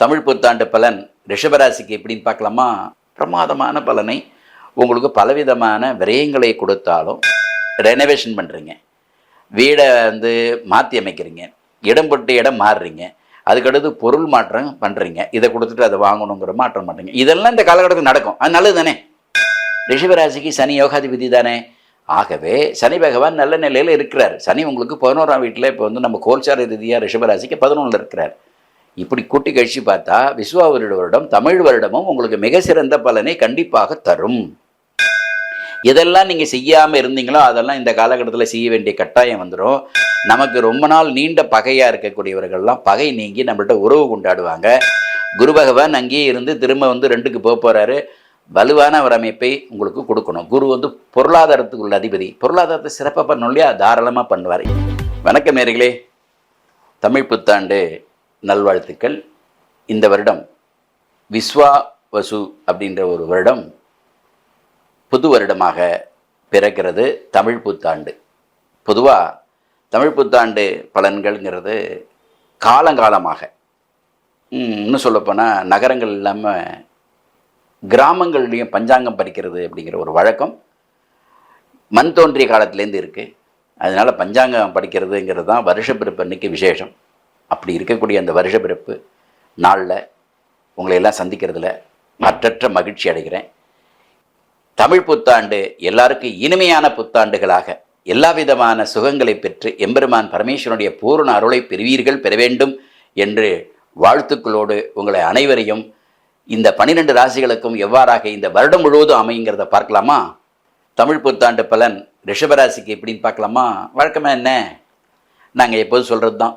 தமிழ் புத்தாண்டு பலன் ரிஷபராசிக்கு எப்படின்னு பார்க்கலாமா? பிரமாதமான பலனை. உங்களுக்கு பலவிதமான விரயங்களை கொடுத்தாலும் ரெனோவேஷன் பண்ணுறீங்க வீடை வந்து மாற்றி அமைக்கிறீங்க. இடம் போட்டு இடம் மாறுறீங்க. அதுக்கடுத்து பொருள் மாற்றம் பண்ணுறீங்க இதை கொடுத்துட்டு அதை வாங்கணுங்கிற மாற்றம் பண்ணுறீங்க இதெல்லாம் இந்த காலகட்டத்தில் நடக்கும். அது நல்லது தானே ரிஷபராசிக்கு சனி யோகாதிபதி தானே? ஆகவே சனி பகவான் நல்ல நிலையில் இருக்கிறார். சனி உங்களுக்கு பதினோராம் வீட்டில் இப்போ வந்து நம்ம கோல்சார ரீதியாக ரிஷபராசிக்கு பதினொன்றில் இருக்கிறார். இப்படி கூட்டி கழிச்சு பார்த்தா விஸ்வாவருட வருடம் தமிழ் வருடமும் உங்களுக்கு மிக சிறந்த பலனை கண்டிப்பாக தரும். எதெல்லாம் நீங்கள் செய்யாமல் இருந்தீங்களோ அதெல்லாம் இந்த காலகட்டத்தில் செய்ய வேண்டிய கட்டாயம் வந்துடும் நமக்கு ரொம்ப நாள் நீண்ட பகையாக இருக்கக்கூடியவர்கள்லாம் பகை நீங்கி நம்மள்ட்ட உறவு கொண்டாடுவாங்க. குரு பகவான் அங்கேயே இருந்து திரும்ப வந்து ரெண்டுக்கு போக போகிறாரு வலுவான ஒரு அமைப்பை உங்களுக்கு கொடுக்கணும். குரு வந்து பொருளாதாரத்துக்கு உள்ள அதிபதி. பொருளாதாரத்தை சிறப்பாக பண்ணணும் இல்லையா? தாராளமாக பண்ணுவார். வணக்கம் நேர்களே. தமிழ் புத்தாண்டு நல்வாழ்த்துக்கள். இந்த வருடம் விஸ்வா வசு அப்படின்ற ஒரு வருடம் புது வருடமாக பிறக்கிறது தமிழ் புத்தாண்டு. பொதுவாக தமிழ் புத்தாண்டு பலன்கள்ங்கிறது காலங்காலமாக. இன்னும் சொல்லப்போனால் நகரங்கள் இல்லாமல் கிராமங்கள்லேயும் பஞ்சாங்கம் படிக்கிறது அப்படிங்கிற ஒரு வழக்கம் மண் தோன்றிய காலத்துலேருந்து இருக்குது அதனால் பஞ்சாங்கம் படிக்கிறதுங்கிறது தான் வருஷப்பிறப்பு அன்றைக்கி விசேஷம். அப்படி இருக்கக்கூடிய அந்த வருஷப்பிறப்பு நாளில் உங்களை எல்லாம் சந்திக்கிறதுல மற்றற்ற மகிழ்ச்சி அடைகிறேன். தமிழ் புத்தாண்டு எல்லாருக்கும் இனிமையான புத்தாண்டுகளாக எல்லா விதமான சுகங்களை பெற்று எம்பெருமான் பரமேஸ்வரனுடைய பூரண அருளை பெறுவீர்கள் பெற வேண்டும் என்று வாழ்த்துக்களோடு உங்களை அனைவரையும் இந்த பனிரெண்டு ராசிகளுக்கும் எவ்வாறாக இந்த வருடம் முழுவதும் அமைங்கிறத பார்க்கலாமா? தமிழ் புத்தாண்டு பலன் ரிஷபராசிக்கு எப்படின்னு பார்க்கலாமா? வழக்கமாக என்ன? நாங்கள் எப்போதும் சொல்கிறது தான்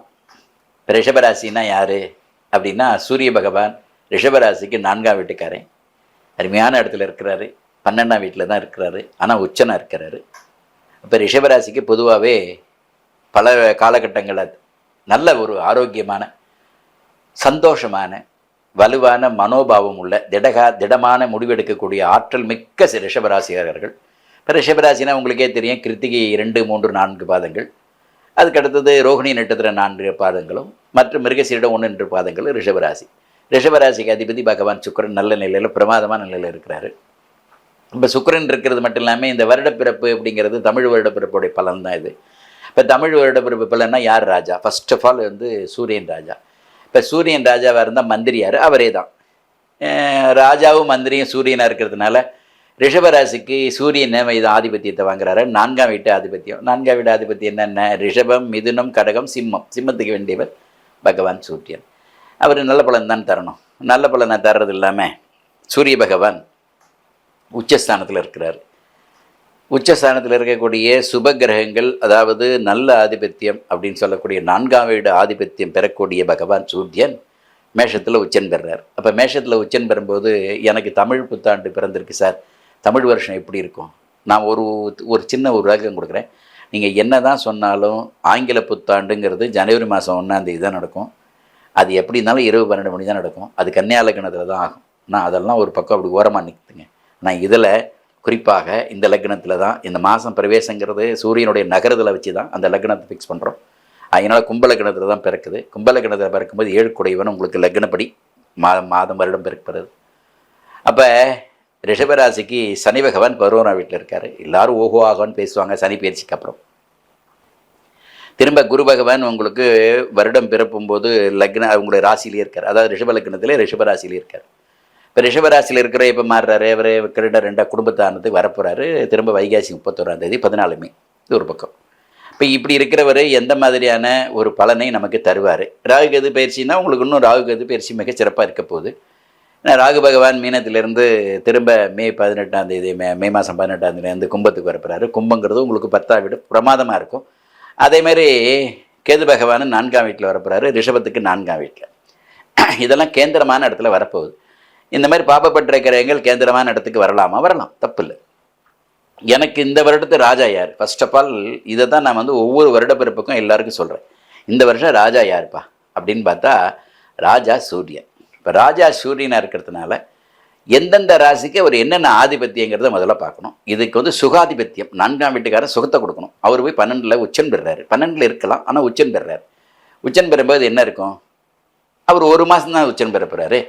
இப்போ ரிஷபராசின்னா யார்? அப்படின்னா சூரிய பகவான் ரிஷபராசிக்கு நான்காம் வீட்டுக்காரன். அருமையான இடத்துல இருக்கிறாரு. பன்னெண்டாம் வீட்டில் தான் இருக்கிறாரு. ஆனால் உச்சனாக இருக்கிறாரு. இப்போ ரிஷபராசிக்கு பொதுவாகவே பல காலகட்டங்களில் நல்ல ஒரு ஆரோக்கியமான சந்தோஷமான வலுவான மனோபாவம் உள்ள திடகா திடமான முடிவெடுக்கக்கூடிய ஆற்றல் மிக்க ரிஷபராசிகாரர்கள் இப்போ ரிஷபராசினா உங்களுக்கே தெரியும். கிருத்திகை இரண்டு மூன்று நான்கு பாதங்கள். அதுக்கு அடுத்தது ரோகிணி நட்சத்திரம் நான்கு பாதங்களும் மற்றும் மிருகசீரிடம் ஒன்று ரெண்டு பாதங்களும் ரிஷபராசி. ரிஷபராசிக்கு அதிபதி பகவான் சுக்கரன் நல்ல நிலையில் பிரமாதமான நிலையில் இருக்கிறாரு. இப்போ சுக்கிரன் இருக்கிறது மட்டும் இல்லாமல் இந்த வருடப்பிறப்பு அப்படிங்கிறது தமிழ் வருடப்பிறப்புடைய பலன் தான் இது. இப்போ தமிழ் வருடப்பிறப்பு பலன்னா யார் ராஜா? ஃபர்ஸ்ட் ஆஃப் ஆல் வந்து சூரியன் ராஜா. இப்போ சூரியன் ராஜாவாக இருந்தால் மந்திரியார் அவரே தான். ராஜாவும் மந்திரியும் சூரியனாக இருக்கிறதுனால ரிஷபராசிக்கு சூரியன் இது ஆதிபத்தியத்தை வாங்குறாரு. நான்காம் வீட்டு ஆதிபத்தியம். நான்காம் வீட்டு ஆதிபத்தியம் என்னென்ன? ரிஷபம் மிதுனம் கடகம் சிம்மம். சிம்மத்துக்கு வேண்டியவர் பகவான் சூரியன். அவர் நல்ல பலன் தான் தரணும். நல்ல பலனை தர்றது இல்லாமல் சூரிய பகவான் உச்சஸ்தானத்தில் இருக்கிறார். உச்சஸ்தானத்தில் இருக்கக்கூடிய சுப கிரகங்கள் அதாவது நல்ல ஆதிபத்தியம் அப்படின்னு சொல்லக்கூடிய நான்காம் வீடு ஆதிபத்தியம் பெறக்கூடிய பகவான் சூரியன் மேஷத்தில் உச்சன் பெறுறார் அப்போ மேஷத்தில் உச்சன் பெறும்போது எனக்கு தமிழ் புத்தாண்டு பிறந்திருக்கு சார். தமிழ் வருஷம் எப்படி இருக்கும்? நான் ஒரு ஒரு சின்ன ஒரு விளக்கம் கொடுக்குறேன். நீங்கள் என்ன தான் சொன்னாலும் ஆங்கில புத்தாண்டுங்கிறது ஜனவரி மாதம் ஒன்றாந்தேதி தான் நடக்கும். அது எப்படி இருந்தாலும் இரவு பன்னெண்டு மணி தான் நடக்கும். அது கன்னியாலக்கணத்தில் தான் ஆகும். நான் அதெல்லாம் ஒரு பக்கம் அப்படி ஓரமாக நிற்குதுங்க நான் இதில் குறிப்பாக இந்த லக்னத்தில் தான் இந்த மாதம் பிரவேசங்கிறது சூரியனுடைய நகரத்தில் வச்சு தான் அந்த லக்னத்தை ஃபிக்ஸ் பண்ணுறோம் அதனால் கும்பலக்கணத்தில் தான் பிறக்குது. கும்பலக்கணத்தில் பிறக்கும்போது ஏழு குடைவன் உங்களுக்கு லக்னப்படி மா மாதம் வருடம் பிறக்கிறது அப்போ ரிஷபராசிக்கு சனி பகவான் பருவனா வீட்டில் இருக்கார். எல்லாரும் ஓஹோ ஆகோன்னு பேசுவாங்க சனி பயிற்சிக்கு அப்புறம். திரும்ப குரு பகவான் உங்களுக்கு வருடம் பிறப்பும்போது லக்ன அவங்களுடைய ராசியிலே இருக்கார். அதாவது ரிஷப லக்னத்திலே ரிஷபராசியிலே இருக்கார். இப்போ ரிஷபராசியில் இருக்கிற இப்போ மாறுறாரு அவர் கிரீட ரெண்டா குடும்பத்தானது வரப்போகிறாரு திரும்ப வைகாசி முப்பத்தோராம் தேதி பதினாலுமே இது ஒரு பக்கம். இப்போ இப்படி இருக்கிறவர் எந்த மாதிரியான ஒரு பலனை நமக்கு தருவார்? ராகுகது பயிற்சின்னா உங்களுக்கு இன்னும் ராகுகது பயிற்சி மிக சிறப்பாக இருக்க போகுது. ராகு பகவான் மீனத்திலிருந்து திரும்ப மே பதினெட்டாம் தேதி மே மே மாதம் பதினெட்டாம் தேதியிலேருந்து கும்பத்துக்கு வரப்போறாரு. கும்பங்கிறது உங்களுக்கு பத்தாம் வீடு பிரமாதமாக இருக்கும். அதேமாரி கேது பகவான் நான்காம் வீட்டில் வரப்போறாரு ரிஷபத்துக்கு நான்காம் வீட்டில். இதெல்லாம் கேந்திரமான இடத்துல வரப்போகுது. இந்த மாதிரி பாப்பப்பட்டிருக்கிறவங்கள் கிரகங்கள் கேந்திரமான இடத்துக்கு வரலாமா? வரலாம். தப்பு இல்லை எனக்கு இந்த வருடத்து ராஜா யார்? ஃபர்ஸ்ட் ஆஃப் ஆல் இதை தான் நான் வந்து ஒவ்வொரு வருட பிறப்புக்கும் எல்லாருக்கும் சொல்கிறேன் இந்த வருஷம் ராஜா யாருப்பா? அப்படின்னு பார்த்தா ராஜா சூரியன். இப்போ ராஜா சூரியனாக இருக்கிறதுனால எந்தெந்த ராசிக்கு அவர் என்னென்ன ஆதிபத்தியங்கிறத முதல்ல பார்க்கணும். இதுக்கு வந்து சுகாதிபத்தியம். நான்காம் வீட்டுக்காரர் சுகத்தை கொடுக்கணும். அவர் போய் பன்னெண்டில் உச்சன் பெறுறாரு. பன்னெண்டில் இருக்கலாம் ஆனால் உச்சன் பெறுறாரு. உச்சன் பெறும்போது என்ன இருக்கும்? அவர் ஒரு மாதம் தான் உச்சன் பெற போகிறாரு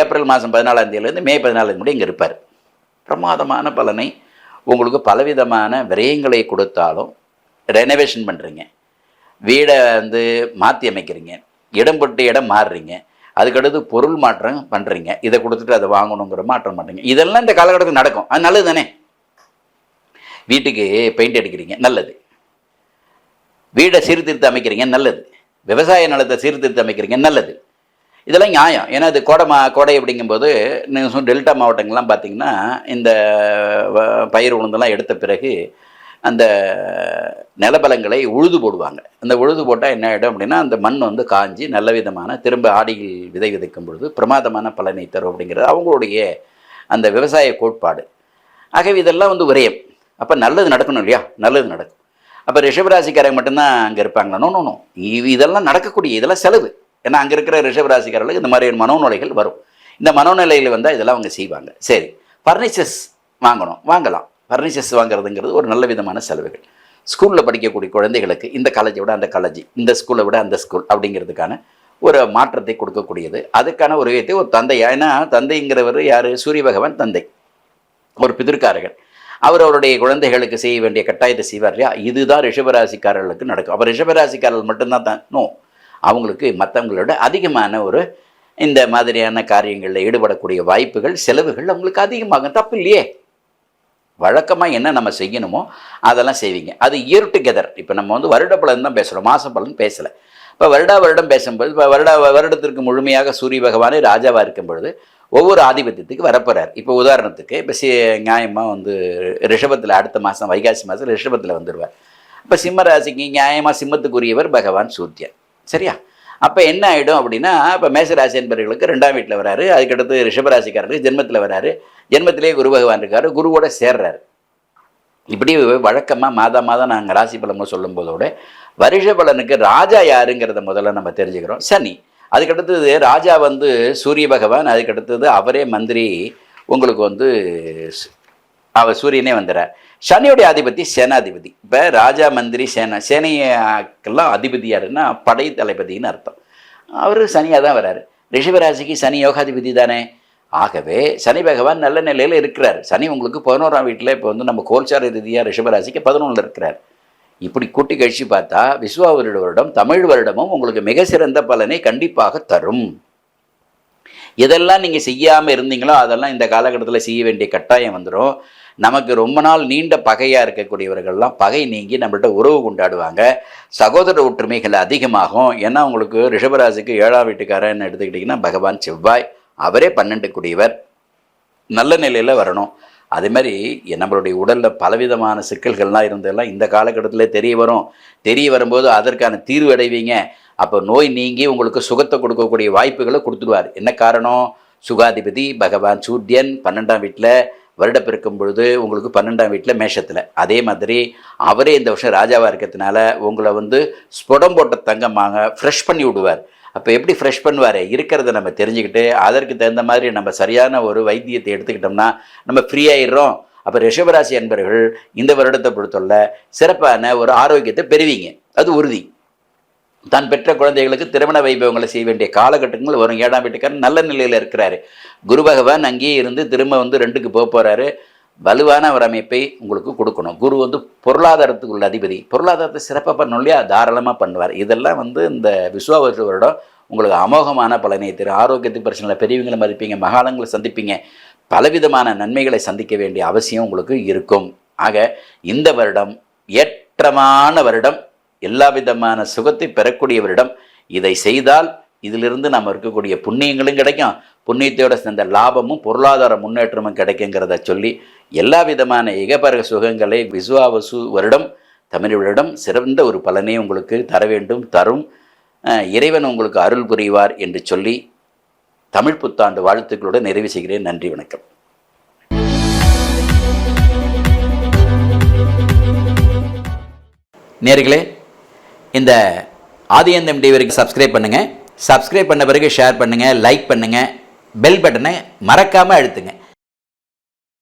ஏப்ரல் மாதம் பதினாலாம் தேதியிலேருந்து மே பதினாலாம் முடி இங்கே இருப்பார். பிரமாதமான பலனை உங்களுக்கு பலவிதமான விரயங்களை கொடுத்தாலும் ரெனோவேஷன் பண்ணுறீங்க வீடை வந்து மாற்றி அமைக்கிறீங்க. இடம் போட்டு இடம் மாறுறீங்க. அதுக்கடுத்து பொருள் மாற்றம் பண்ணுறீங்க இதை கொடுத்துட்டு அதை வாங்கணுங்கிற மாற்றம் பண்ணுறீங்க இதெல்லாம் இந்த காலகட்டத்தில் நடக்கும். அது நல்லது தானே? வீட்டுக்கு பெயிண்ட் அடிக்கிறீங்க நல்லது. வீடை சீர்திருத்த அமைக்கிறீங்க நல்லது. விவசாய நிலத்தை சீர்திருத்த அமைக்கிறீங்க நல்லது. இதெல்லாம் நியாயம். ஏன்னா இது கோடை மா கோடை அப்படிங்கும்போது நீங்கள் டெல்டா மாவட்டங்கள்லாம் பார்த்தீங்கன்னா இந்த பயிர் உளுந்தெல்லாம் எடுத்த பிறகு அந்த நிலபலங்களை உழுது போடுவாங்க. அந்த உழுது போட்டால் என்ன ஆகிடும் அப்படின்னா அந்த மண் வந்து காஞ்சி நல்ல விதமான திரும்ப ஆடியில் விதை விதைக்கும் பொழுது பிரமாதமான பலனை தரும் அப்படிங்கிறது அவங்களுடைய அந்த விவசாய கோட்பாடு. ஆகவே இதெல்லாம் வந்து விரயம். அப்போ நல்லது நடக்கணும் இல்லையா? நல்லது நடக்கும். அப்போ ரிஷபராசிக்காரங்க மட்டும்தான் அங்கே இருப்பாங்களா? நோ நோ இதெல்லாம் நடக்கக்கூடிய இதெல்லாம் செலவு. ஏன்னா அங்கே இருக்கிற ரிஷபராசிக்காரர்களுக்கு இந்த மாதிரி மனோநிலைகள் வரும். இந்த மனோநிலையில் வந்தால் இதெல்லாம் அவங்க செய்வாங்க. சரி. ஃபர்னிச்சர்ஸ் வாங்கணும். வாங்கலாம். பர்னிச்சர்ஸ் வாங்குறதுங்கிறது ஒரு நல்ல விதமான செலவுகள். ஸ்கூலில் படிக்கக்கூடிய குழந்தைகளுக்கு இந்த காலேஜை விட அந்த காலேஜ் இந்த ஸ்கூலை விட அந்த ஸ்கூல் அப்படிங்கிறதுக்கான ஒரு மாற்றத்தை கொடுக்கக்கூடியது. அதுக்கான ஒரு விதத்தை ஒரு தந்தை ஏன்னா தந்தைங்கிறவர் யார்? சூரிய பகவான் தந்தை. ஒரு பிதிர்காரர்கள் அவர் அவருடைய குழந்தைகளுக்கு செய்ய வேண்டிய கட்டாயத்தை செய்வார் இல்லையா? இதுதான் ரிஷபராசிக்காரர்களுக்கு நடக்கும். அப்போ ரிஷபராசிக்காரர்கள் மட்டும்தான் தான்? நோ அவங்களுக்கு மற்றவங்களோட அதிகமான ஒரு இந்த மாதிரியான காரியங்களில் ஈடுபடக்கூடிய வாய்ப்புகள் செலவுகள் அவங்களுக்கு அதிகமாகும். தப்பு இல்லையே. வழக்கமாக என்ன நம்ம செய்யணுமோ அதெல்லாம் செய்வீங்க. அது இயர் டுகெதர் இப்போ நம்ம வந்து வருட பலன் தான் பேசுகிறோம் மாச பலன் பேசலை. இப்போ வருடா வருடம் பேசும்போது இப்போ வருடா வருடத்திற்கு முழுமையாக சூரிய பகவானே ராஜாவாக இருக்கும் பொழுது ஒவ்வொரு ஆதிபத்தியத்துக்கு வரப்போகிறார் இப்போ உதாரணத்துக்கு இப்போ சி நியாயமாக வந்து ரிஷபத்தில் அடுத்த மாதம் வைகாசி மாதம் ரிஷபத்தில் வந்துடுவார் இப்போ சிம்ம ராசிக்கு நியாயமாக சிம்மத்துக்குரியவர் பகவான் சூரியன் சரியா? அப்போ என்ன ஆகிடும் அப்படின்னா இப்போ மேசராசி என்பவர்களுக்கு ரெண்டாம் வீட்டில் வராரு அதுக்கடுத்து ரிஷபராசிக்காரருக்கு ஜென்மத்தில் வராரு. ஜென்மத்திலே குரு பகவான் இருக்காரு குருவோட சேர்றாரு. இப்படி வழக்கமாக மாதம் மாதம் நாங்கள் ராசி பலமும் சொல்லும் போதோட வருஷ பலனுக்கு ராஜா யாருங்கிறத முதல்ல நம்ம தெரிஞ்சுக்கிறோம். சனி அதுக்கடுத்தது ராஜா வந்து சூரிய பகவான் அதுக்கடுத்தது அவரே மந்திரி. உங்களுக்கு வந்து அவர் சூரியனே வந்துடுறார் சனியுடைய அதிபதி சேனாதிபதி. இப்போ ராஜா மந்திரி சேனா சேனையாக்கெல்லாம் அதிபதி யாருன்னா படை தளபதினு அர்த்தம். அவர் சனியாக தான் வராரு. ரிஷபராசிக்கு சனி யோகாதிபதி தானே. ஆகவே சனி பகவான் நல்ல நிலையில் இருக்கிறார். சனி உங்களுக்கு பதினோராம் வீட்டில் இப்போ வந்து நம்ம கோல்சார ரீதியாக ரிஷபராசிக்கு பதினொன்றில் இருக்கிறார். இப்படி கூட்டி கழிச்சு பார்த்தா விஸ்வாவருட வருடம் தமிழ் வருடமும் உங்களுக்கு மிக சிறந்த பலனை கண்டிப்பாக தரும். எதெல்லாம் நீங்கள் செய்யாமல் இருந்தீங்களோ அதெல்லாம் இந்த காலகட்டத்தில் செய்ய வேண்டிய கட்டாயம் வந்துடும் நமக்கு ரொம்ப நாள் நீண்ட பகையாக இருக்கக்கூடியவர்கள்லாம் பகை நீங்கி நம்மள்கிட்ட உறவு கொண்டாடுவாங்க. சகோதர ஒற்றுமைகள் அதிகமாகும். ஏன்னா உங்களுக்கு ரிஷபராசிக்கு ஏழாம் வீட்டுக்காரன்னு எடுத்துக்கிட்டிங்கன்னா பகவான் செவ்வாய். அவரே பன்னெண்டு கூடியவர். நல்ல நிலையில் வரணும். அதே மாதிரி நம்மளுடைய உடலில் பலவிதமான சிக்கல்கள்லாம் இருந்ததெல்லாம் இந்த காலகட்டத்தில் தெரிய வரும். தெரிய வரும்போது அதற்கான தீர்வு அடைவீங்க. அப்போ நோய் நீங்கி உங்களுக்கு சுகத்தை கொடுக்கக்கூடிய வாய்ப்புகளை கொடுத்துடுவார். என்ன காரணம்? சுகாதிபதி பகவான் சூரியன் பன்னெண்டாம் வீட்டில் வருடப்பிறக்கும் பொழுது உங்களுக்கு பன்னெண்டாம் வீட்டில் மேஷத்தில். அதே மாதிரி அவரே இந்த வருஷம் ராஜாவாக இருக்கிறதுனால உங்களை வந்து ஸ்புடம் போட்ட தங்கமாக ஃப்ரெஷ் பண்ணி விடுவார். அப்போ எப்படி ஃப்ரெஷ் பண்ணுவார்? இருக்கிறத நம்ம தெரிஞ்சுக்கிட்டு அதற்கு தகுந்த மாதிரி நம்ம சரியான ஒரு வைத்தியத்தை எடுத்துக்கிட்டோம்னா நம்ம ஃப்ரீ ஆயிடுறோம். அப்போ ரிஷபராசி என்பவர்கள் இந்த வருடத்தை பொறுத்தவரை சிறப்பான ஒரு ஆரோக்கியத்தை பெறுவீங்க. அது உறுதி. தான் பெற்ற குழந்தைகளுக்கு திருமண வைபவங்களை செய்ய வேண்டிய காலகட்டங்கள் வரும். ஏழாம் வீட்டுக்காரர் நல்ல நிலையில் இருக்கிறாரு. குரு பகவான் அங்கேயே இருந்து திரும்ப வந்து ரெண்டுக்கு போக போகிறாரு வலுவான ஒரு அமைப்பை உங்களுக்கு கொடுக்கணும். குரு வந்து பொருளாதாரத்துக்கு உள்ள அதிபதி. பொருளாதாரத்தை சிறப்பாக பண்ண இல்லையா? தாராளமாக பண்ணுவார். இதெல்லாம் வந்து இந்த விஸ்வாவசு வருடம் உங்களுக்கு அமோகமான பலனை தரும். ஆரோக்கியத்துக்கு பிரச்சனை பெரியவங்களை மதிப்பீங்க மகாலங்களை சந்திப்பீங்க. பலவிதமான நன்மைகளை சந்திக்க வேண்டிய அவசியம் உங்களுக்கு இருக்கும். ஆக இந்த வருடம் ஏற்றமான வருடம். எல்லா விதமான சுகத்தை பெறக்கூடியவரிடம் இதை செய்தால் இதிலிருந்து நம்ம இருக்கக்கூடிய புண்ணியங்களும் கிடைக்கும். புண்ணியத்தோட சேர்ந்த லாபமும் பொருளாதார முன்னேற்றமும் கிடைக்குங்கிறத சொல்லி எல்லா விதமான இகபரக சுகங்களை விசுவாவசு வருடம் தமிழர்களிடம் சிறந்த ஒரு பலனை உங்களுக்கு தர வேண்டும் தரும். இறைவன் உங்களுக்கு அருள் புரிவார் என்று சொல்லி தமிழ் புத்தாண்டு வாழ்த்துக்களுடன் நிறைவு செய்கிறேன். நன்றி வணக்கம். நேர்களே இந்த ஆதியந்தம் டிவிக்கு சப்ஸ்கிரைப் பண்ணுங்கள் சப்ஸ்கிரைப் பண்ண பிறகு ஷேர் பண்ணுங்கள் லைக் பண்ணுங்கள் பெல் பட்டனை மறக்காமல் அழுத்துங்க.